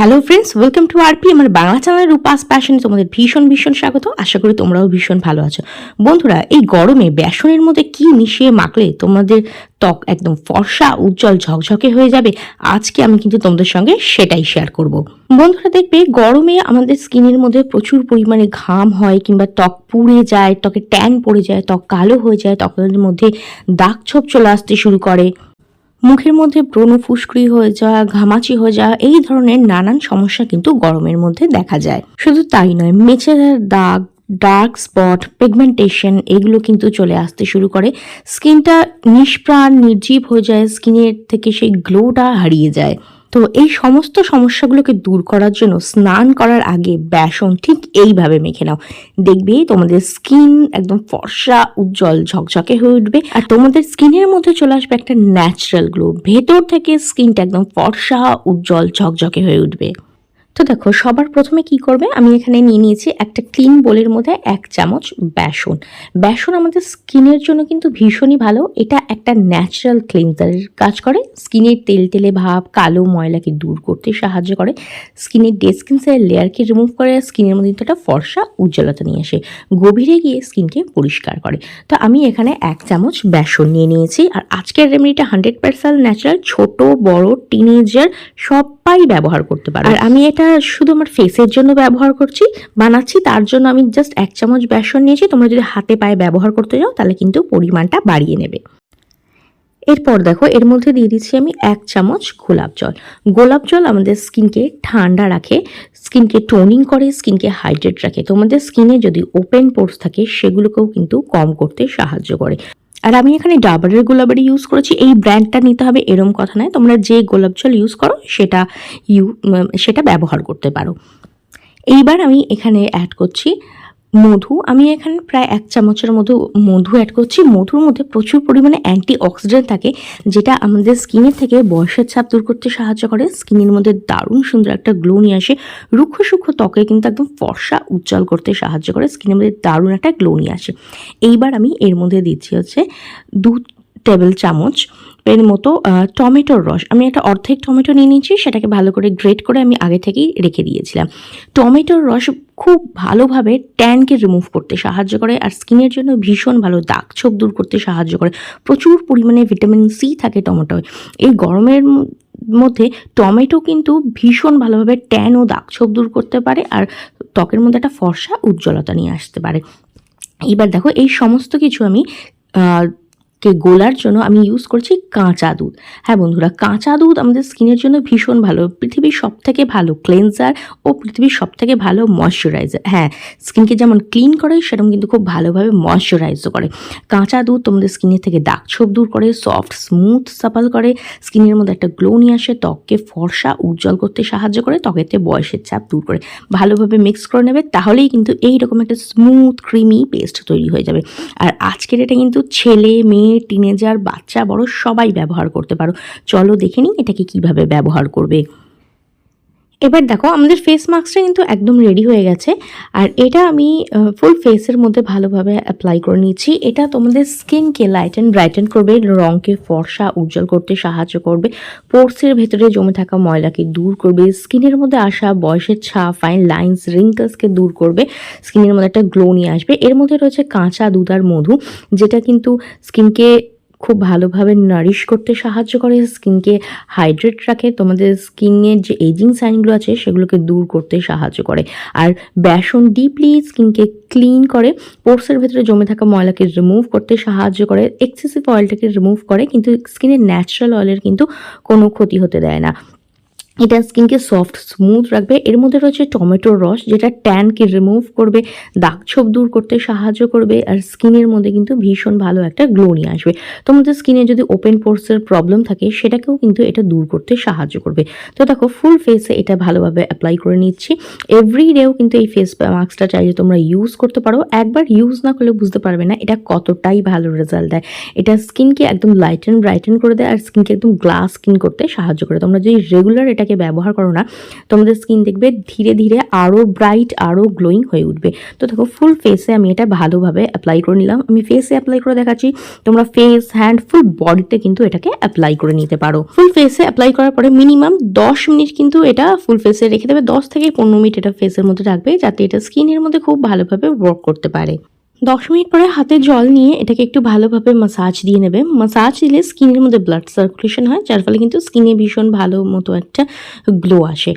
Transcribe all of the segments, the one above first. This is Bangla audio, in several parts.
Hello friends welcome to RP আমার বাংলা চ্যানেলের উপাস প্যাশনে তোমাদের ভীষণ ভীষণ স্বাগত। আশা করি তোমরাও ভীষণ ভালো আছো। বন্ধুরা, এই গরমে বেসনের মধ্যে কি মিশিয়ে মাখলে তোমাদের ত্বক একদম ফর্সা, উজ্জ্বল, ঝকঝকে হয়ে যাবে? আজকে আমি কিন্তু তোমাদের সঙ্গে সেটাই শেয়ার করব। বন্ধুরা, দেখবে গরমে আমাদের স্কিনের মধ্যে প্রচুর পরিমাণে ঘাম হয় কিংবা ত্বক পুড়ে যায়, ত্বকে ট্যান পড়ে যায়, ত্বক কালো হয়ে যায়, ত্বকের মধ্যে দাগ ছোপ চলে আসতে শুরু করে। মুখের মধ্যে ব্রণ ফুসকুড়ি হয়ে যাওয়া, ঘামাচি হয়ে যাওয়া, এই ধরনের নানান সমস্যা কিন্তু গরমের মধ্যে দেখা যায়। শুধু তাই নয় মেচেদার দাগ ডার্ক স্পট পেগমেন্টেশন এগুলো কিন্তু চলে আসতে শুরু করে। স্কিনটা নিষ্প্রাণ, নির্জীব হয়ে যায়, স্কিনের থেকে সেই গ্লোটা হারিয়ে যায়। তো এই সমস্ত সমস্যাগুলোকে দূর করার জন্য স্নান করার আগে বেসন ঠিক এইভাবে মেখে নাও। দেখবে তোমাদের স্কিন একদম ফর্সা, উজ্জ্বল, ঝকঝকে হয়ে উঠবে। আর তোমাদের স্কিনের মধ্যে চলে আসবে একটা ন্যাচারাল গ্লো। ভেতর থেকে স্কিনটা একদম ফর্সা, উজ্জ্বল, ঝকঝকে হয়ে উঠবে। তো দেখো, সবার প্রথমে কি করবে? আমি এখানে নিয়ে নিয়েছি একটা ক্লিন বোলের মধ্যে এক চামচ বেসন। বেসন আমাদের স্কিনের জন্য কিন্তু ভীষণই ভালো। এটা একটা ন্যাচারাল ক্লিনজারের কাজ করে। স্কিনের তেল তেলে ভাব, কালো ময়লাকে দূর করতে সাহায্য করে। স্কিনের ডে স্কিন সেলের লেয়ারকে রিমুভ করে, স্কিনের মধ্যে কিন্তু একটা ফর্সা উজ্জ্বলতা নিয়ে আসে। গভীরে গিয়ে স্কিনকে পরিষ্কার করে। তো আমি এখানে এক চামচ বেসন নিয়ে নিয়েছি। আর আজকের রেমেডিটা হান্ড্রেড পার্সেন্ট ন্যাচারাল ছোট, বড় টিনেজার সবাই ব্যবহার করতে পারে আর আমি এটা শুধু আমার ফেসের জন্য ব্যবহার করছি, বানাচ্ছি, তার জন্য আমি জাস্ট এক চামচ বেসন নিয়েছি, তোমরা যদি হাতে পায়ে ব্যবহার করতে যাও তাহলে কিন্তু পরিমাণটা বাড়িয়ে নেবে। এরপর দেখো, এর মধ্যে দিয়ে দিচ্ছি আমি এক চামচ গোলাপ জল। গোলাপ জল আমাদের স্কিনকে ঠান্ডা রাখে, স্কিনকে টোনিং করে, স্কিনকে হাইড্রেট রাখে। তোমাদের স্কিনে যদি ওপেন পোর্স থাকে, সেগুলোকেও কিন্তু কম করতে সাহায্য করে। আর আমি এখানে ডাবরের গোলাপের ইউজ করেছি। এই ব্র্যান্ডটা নিতে হবে, এরম কথা নয়। তোমরা যে গোলাপ জল ইউজ করো, সেটা ইউ সেটা ব্যবহার করতে পারো। এইবার আমি এখানে অ্যাড করছি মধু, আমি এখানে প্রায় এক চামচের মতো মধু অ্যাড করছি। মধুর মধ্যে প্রচুর পরিমাণে অ্যান্টি অক্সিডেন্ট থাকে, যেটা আমাদের স্কিনের থেকে বয়সের ছাপ দূর করতে সাহায্য করে। স্কিনের মধ্যে দারুণ সুন্দর একটা গ্লো নিয়ে আসে। রুক্ষ সূক্ষ্ম ত্বকে কিন্তু একদম ফর্সা উজ্জ্বল করতে সাহায্য করে। স্কিনের মধ্যে দারুণ একটা গ্লো নিয়ে আসে। এইবার আমি এর মধ্যে দিচ্ছি হচ্ছে দু টেবিল চামচ এর মতো টমেটোর রস। আমি একটা অর্ধেক টমেটো নিয়ে নিয়েছি, সেটাকে ভালো করে গ্রেট করে আমি আগে থেকেই রেখে দিয়েছিলাম। টমেটোর রস খুব ভালোভাবে ট্যানকে রিমুভ করতে সাহায্য করে আর স্কিনের জন্য ভীষণ ভালো দাগ ছোপ দূর করতে সাহায্য করে। প্রচুর পরিমাণে ভিটামিন সি থাকে টমেটোয়। এই গরমের মধ্যে টমেটো কিন্তু ভীষণ ভালোভাবে ট্যান ও দাগ ছোপ দূর করতে পারে আর ত্বকের মধ্যে একটা ফর্সা উজ্জ্বলতা নিয়ে আসতে পারে। এবার দেখো, এই সমস্ত কিছু আমি কে গোলার জন্য আমি ইউজ করছি কাঁচা দুধ। হ্যাঁ বন্ধুরা, কাঁচা দুধ আমাদের স্কিনের জন্য ভীষণ ভালো। পৃথিবীর সব থেকে ভালো ক্লেন্সার ও পৃথিবীর সব থেকে ভালো ময়শ্চারাইজার হ্যাঁ স্কিনকে যেমন ক্লিন করে, সেরকম কিন্তু খুব ভালোভাবে ময়শ্চারাইজও করে। কাঁচা দুধ তোমাদের স্কিনের থেকে দাগ ছোপ দূর করে সফট স্মুথ সাপাল করে, স্কিনের মধ্যে একটা গ্লো নিয়ে আসে, ত্বককে ফর্সা, উজ্জ্বল করতে সাহায্য করে ত্বকেতে বয়সের চাপ দূর করে। ভালোভাবে মিক্স করে নেবে, তাহলেই কিন্তু এইরকম একটা স্মুথ ক্রিমি পেস্ট তৈরি হয়ে যাবে। আর আজকের এটা কিন্তু ছেলে, মেয়ে টিনেজার বাচ্চা বড় সবাই ব্যবহার করতে পারো। চলো দেখে নিই এটাকে কীভাবে ব্যবহার করবে। এবার দেখো, আমাদের ফেস মাস্কটা কিন্তু একদম রেডি হয়ে গেছে। আর এটা আমি ফুল ফেসের মধ্যে ভালোভাবে অ্যাপ্লাই করে নিচ্ছি এটা তোমাদের স্কিনকে লাইটেন ব্রাইটেন করবে, রঙকে ফর্সা, উজ্জ্বল করতে সাহায্য করবে। পোর্সের ভেতরে জমে থাকা ময়লাকে দূর করবে। স্কিনের মধ্যে আসা বয়সের ছাপ ফাইন লাইন্স রিঙ্কলসকে দূর করবে। স্কিনের মধ্যে একটা গ্লো নিয়ে আসবে। এর মধ্যে রয়েছে কাঁচা দুধ আর মধু, যেটা কিন্তু স্কিনকে খুব ভালোভাবে নারিশ করতে সাহায্য করে স্কিনকে হাইড্রেট রাখে। তোমাদের স্কিনের যে এজিং সাইনগুলো আছে, সেগুলোকে দূর করতে সাহায্য করে। আর বেসন ডিপলি স্কিনকে ক্লিন করে পোর্সের ভেতরে জমে থাকা ময়লাকে রিমুভ করতে সাহায্য করে। এক্সেসিভ অয়েলটাকে রিমুভ করে, কিন্তু স্কিনের ন্যাচারাল অয়েলের কিন্তু কোনো ক্ষতি হতে দেয় না। এটা স্কিনকে সফট স্মুথ রাখবে। এর মধ্যে রয়েছে টমেটোর রস, যেটা ট্যানকে রিমুভ করবে, দাগ ছোপ দূর করতে সাহায্য করবে, আর স্কিনের মধ্যে কিন্তু ভীষণ ভালো একটা গ্লো নিয়ে আসবে। তোমাদের স্কিনে যদি ওপেন পোর্সের প্রবলেম থাকে, সেটাকেও কিন্তু এটা দূর করতে সাহায্য করবে। তো দেখো ফুল ফেসে এটা ভালোভাবে অ্যাপ্লাই করে নিচ্ছি। এভরি ডেও কিন্তু এই ফেস মাস্কটা চাইলে তোমরা ইউজ করতে পারো। একবার ইউজ না করলে বুঝতে পারবে না এটা কতটাই ভালো রেজাল্ট দেয়। এটা স্কিনকে একদম লাইটেন ব্রাইটেন করে দেয়, আর স্কিনকে একদম গ্লাস স্কিন করতে সাহায্য করে। তোমরা যদি রেগুলার এটাকে ব্যবহার করো না, তোমাদের স্কিন দেখবে ধীরে ধীরে আরও ব্রাইট আরও গ্লোয়িং হয়ে উঠবে। তো দেখো ফুল ফেসে আমি এটা ভালোভাবে অ্যাপ্লাই করে নিলাম। আমি ফেসে অ্যাপ্লাই করে দেখাচ্ছি, তোমরা ফেস হ্যান্ড ফুল বডিতে কিন্তু এটাকে অ্যাপ্লাই করে নিতে পারো। ফুল ফেসে অ্যাপ্লাই করার পরে মিনিমাম দশ মিনিট কিন্তু এটা ফুল ফেসে রেখে দেবে। দশ থেকে পনেরো মিনিট এটা ফেসের মধ্যে রাখবে, যাতে এটা স্কিনের মধ্যে খুব ভালোভাবে ওয়ার্ক করতে পারে। দশ মিনিট পরে হাতে জল নিয়ে এটাকে একটু ভালোভাবে মাসাজ দিয়ে নেবে। মাসাজ দিলে স্কিনের মধ্যে ব্লাড সার্কুলেশন হয়, যার ফলে কিন্তু স্কিনে ভীষণ ভালো মতো একটা গ্লো আসে।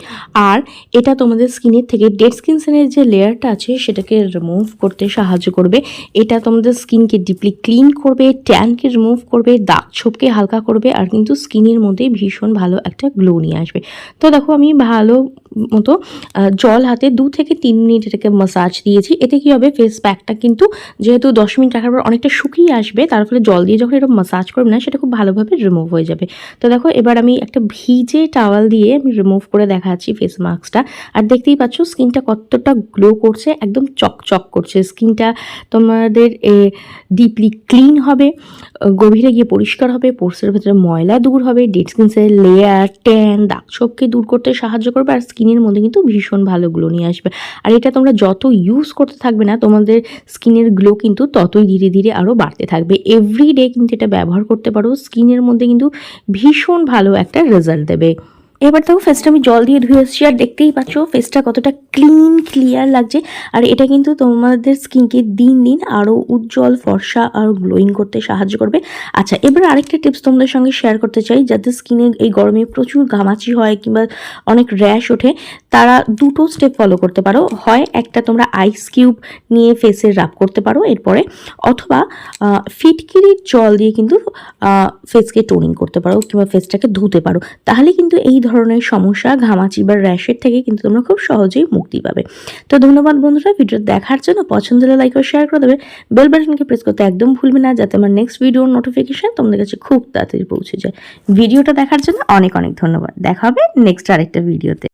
আর এটা তোমাদের স্কিনের থেকে ডেড স্কিন সেলের যে লেয়ারটা আছে, সেটাকে রিমুভ করতে সাহায্য করবে। এটা তোমাদের স্কিনকে ডিপলি ক্লিন করবে ট্যানকে রিমুভ করবে, দাগ ছোপকে হালকা করবে, আর কিন্তু স্কিনের মধ্যে ভীষণ ভালো একটা গ্লো নিয়ে আসবে। তো দেখো, আমি ভালো মতো জল হাতে দু থেকে তিন মিনিট এটাকে মাসাজ দিয়েছি। এতে কি হবে? ফেস প্যাকটা কিন্তু যেহেতু দশ মিনিট রাখার পর অনেকটা শুকিয়ে আসবে, তার ফলে জল দিয়ে যখন এটা মাসাজ করবে না, সেটা খুব ভালোভাবে রিমুভ হয়ে যাবে। তো দেখো, এবার আমি একটা ভিজে টাওয়াল দিয়ে আমি রিমুভ করে দেখাচ্ছি ফেস মাস্কটা আর দেখতেই পাচ্ছ স্কিনটা কতটা গ্লো করছে, একদম চকচক করছে। স্কিনটা তোমাদের ডিপলি ক্লিন হবে, গভীরে গিয়ে পরিষ্কার হবে পোর্সের ভেতরে ময়লা দূর হবে ডেড স্কিনসের লেয়ার ট্যান দাগ ছোপকে দূর করতে সাহায্য করবে, আর স্কিনের মধ্যে কিন্তু ভীষণ ভালো গ্লো নিয়ে আসবে। আর এটা তোমরা যত ইউজ করতে থাকবে না, তোমাদের স্কিনের গ্লো কিন্তু ততই ধীরে ধীরে আরও বাড়তে থাকবে। এভরি ডে কিন্তু এটা ব্যবহার করতে পারো, স্কিনের মধ্যে কিন্তু ভীষণ ভালো একটা রেজাল্ট দেবে। এবার দেখো ফেসটা আমি জল দিয়ে ধুয়ে এসেছি, আর দেখতেই পাচ্ছ ফেসটা কতটা ক্লিন ক্লিয়ার লাগছে। আর এটা কিন্তু তোমাদের স্কিনকে দিন দিন আরও উজ্জ্বল, ফর্সা আর গ্লোয়িং করতে সাহায্য করবে। আচ্ছা এবার আরেকটা টিপস তোমাদের সঙ্গে শেয়ার করতে চাই। যাদের স্কিনে এই গরমে প্রচুর ঘামাচি হয় কিংবা অনেক র্যাশ ওঠে, তারা দুটো স্টেপ ফলো করতে পারো। হয় একটা তোমরা আইস কিউব নিয়ে ফেসে রাব করতে পারো এরপরে, অথবা ফিটকিরির জল দিয়ে কিন্তু ফেসকে টোনিং করতে পারো কিংবা ফেসটাকে ধুতে পারো। তাহলে কিন্তু এই ধরনের সমস্যা ঘামাচি বা র্যাশের থেকে কিন্তু তোমরা খুব সহজেই মুক্তি পাবে। তো ধন্যবাদ বন্ধুরা ভিডিও দেখার জন্য পছন্দ হলে লাইক ও শেয়ার করে দেবে। বেল বাটনকে প্রেস করতে একদম ভুলবে না, যাতে আমার নেক্সট ভিডিওর নোটিফিকেশান তোমাদের কাছে খুব তাড়াতাড়ি পৌঁছে যায়। ভিডিওটা দেখার জন্য অনেক অনেক ধন্যবাদ। দেখা হবে নেক্সট আরেকটা ভিডিওতে